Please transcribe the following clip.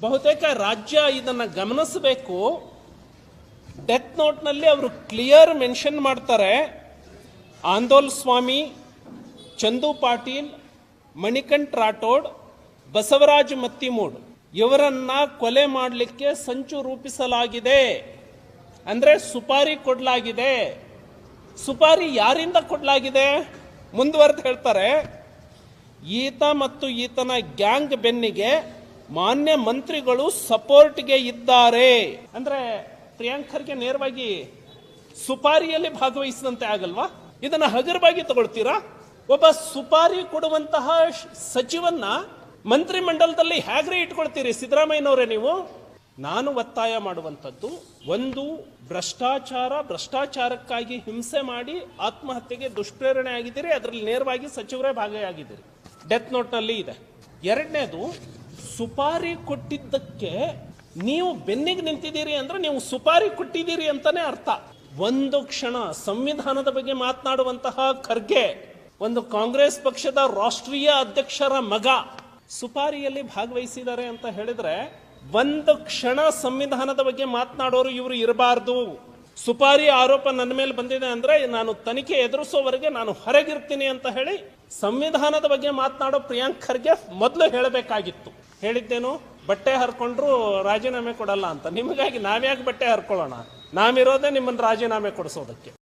ಬಹುತೇಕ ರಾಜ್ಯ ಇದನ್ನು ಗಮನಿಸಬೇಕು. ಡೆತ್ ನೋಟ್ನಲ್ಲಿ ಅವರು ಕ್ಲಿಯರ್ ಮೆನ್ಷನ್ ಮಾಡ್ತಾರೆ. ಆಂದೋಲ್ ಸ್ವಾಮಿ ಚಂದು ಪಾಟೀಲ್ ಮಣಿಕಂಠ್ ರಾಠೋಡ್ ಬಸವರಾಜ್ ಮತ್ತಿಮೂಡ್ ಇವರನ್ನ ಕೊಲೆ ಮಾಡಲಿಕ್ಕೆ ಸಂಚು ರೂಪಿಸಲಾಗಿದೆ. ಅಂದ್ರೆ ಸುಪಾರಿ ಕೊಡಲಾಗಿದೆ. ಸುಪಾರಿ ಯಾರಿಂದ ಕೊಡಲಾಗಿದೆ? ಮುಂದುವರೆದು ಹೇಳ್ತಾರೆ. ಈತ ಮತ್ತು ಈತನ ಗ್ಯಾಂಗ್ ಬೆನ್ನಿಗೆ ಮಾನ್ಯ ಮಂತ್ರಿಗಳು ಸಪೋರ್ಟ್ಗೆ ಇದ್ದಾರೆ. ಅಂದ್ರೆ ಪ್ರಿಯಾಂಕರ್ಗೆ ನೇರವಾಗಿ ಸುಪಾರಿಯಲ್ಲಿ ಭಾಗವಹಿಸಿದಂತೆ ಆಗಲ್ವಾ? ಇದನ್ನ ಹಗರವಾಗಿ ತಗೊಳ್ತೀರಾ? ಒಬ್ಬ ಸುಪಾರಿ ಕೊಡುವಂತಹ ಸಚಿವನ್ನ ಮಂತ್ರಿ ಮಂಡಲದಲ್ಲಿ ಹೇಗ್ರಿ ಇಟ್ಕೊಳ್ತೀರಿ ಸಿದ್ದರಾಮಯ್ಯನವರೇ ನೀವು? ನಾನು ಒತ್ತಾಯ ಮಾಡುವಂಥದ್ದು, ಒಂದು ಭ್ರಷ್ಟಾಚಾರ ಭ್ರಷ್ಟಾಚಾರಕ್ಕಾಗಿ ಹಿಂಸೆ ಮಾಡಿ ಆತ್ಮಹತ್ಯೆಗೆ ದುಷ್ಪ್ರೇರಣೆ ಆಗಿದ್ದೀರಿ, ಅದರಲ್ಲಿ ನೇರವಾಗಿ ಸಚಿವರೇ ಭಾಗಿಯಾಗಿದ್ದೀರಿ. ಡೆತ್ ನೋಟ್ನಲ್ಲಿ ಇದೆ. ಎರಡನೇದು ಸುಪಾರಿ ಕೊಟ್ಟಿದ್ದಕ್ಕೆ ನೀವು ಬೆನ್ನಿಗೆ ನಿಂತಿದ್ದೀರಿ ಅಂದ್ರೆ ನೀವು ಸುಪಾರಿ ಕೊಟ್ಟಿದ್ದೀರಿ ಅಂತಾನೆ ಅರ್ಥ. ಒಂದು ಕ್ಷಣ ಸಂವಿಧಾನದ ಬಗ್ಗೆ ಮಾತನಾಡುವಂತಹ ಖರ್ಗೆ, ಒಂದು ಕಾಂಗ್ರೆಸ್ ಪಕ್ಷದ ರಾಷ್ಟ್ರೀಯ ಅಧ್ಯಕ್ಷರ ಮಗ, ಸುಪಾರಿಯಲ್ಲಿ ಭಾಗವಹಿಸಿದ್ದಾರೆ ಅಂತ ಹೇಳಿದ್ರೆ ಒಂದು ಕ್ಷಣ ಸಂವಿಧಾನದ ಬಗ್ಗೆ ಮಾತನಾಡೋರು ಇವರು ಇರಬಾರ್ದು. ಸುಪಾರಿ ಆರೋಪ ನನ್ನ ಮೇಲೆ ಬಂದಿದೆ ಅಂದ್ರೆ ನಾನು ತನಿಖೆ ಎದುರಿಸೋವರೆಗೆ ನಾನು ಹೊರಗಿರ್ತೀನಿ ಅಂತ ಹೇಳಿ ಸಂವಿಧಾನದ ಬಗ್ಗೆ ಮಾತನಾಡೋ ಪ್ರಿಯಾಂಕ್ ಖರ್ಗೆ ಮೊದಲು ಹೇಳಬೇಕಾಗಿತ್ತು. ಹೇಳಿದ್ದೇನು ಬಟ್ಟೆ ಹರ್ಕೊಂಡ್ರು ರಾಜೀನಾಮೆ ಕೊಡಲ್ಲ ಅಂತ. ನಿಮಗಾಗಿ ನಾವ್ಯಾಕೆ ಬಟ್ಟೆ ಹರ್ಕೊಳ್ಳೋಣ? ನಾವಿರೋದೇ ನಿಮ್ಮನ್ನು ರಾಜೀನಾಮೆ ಕೊಡಿಸೋದಕ್ಕೆ.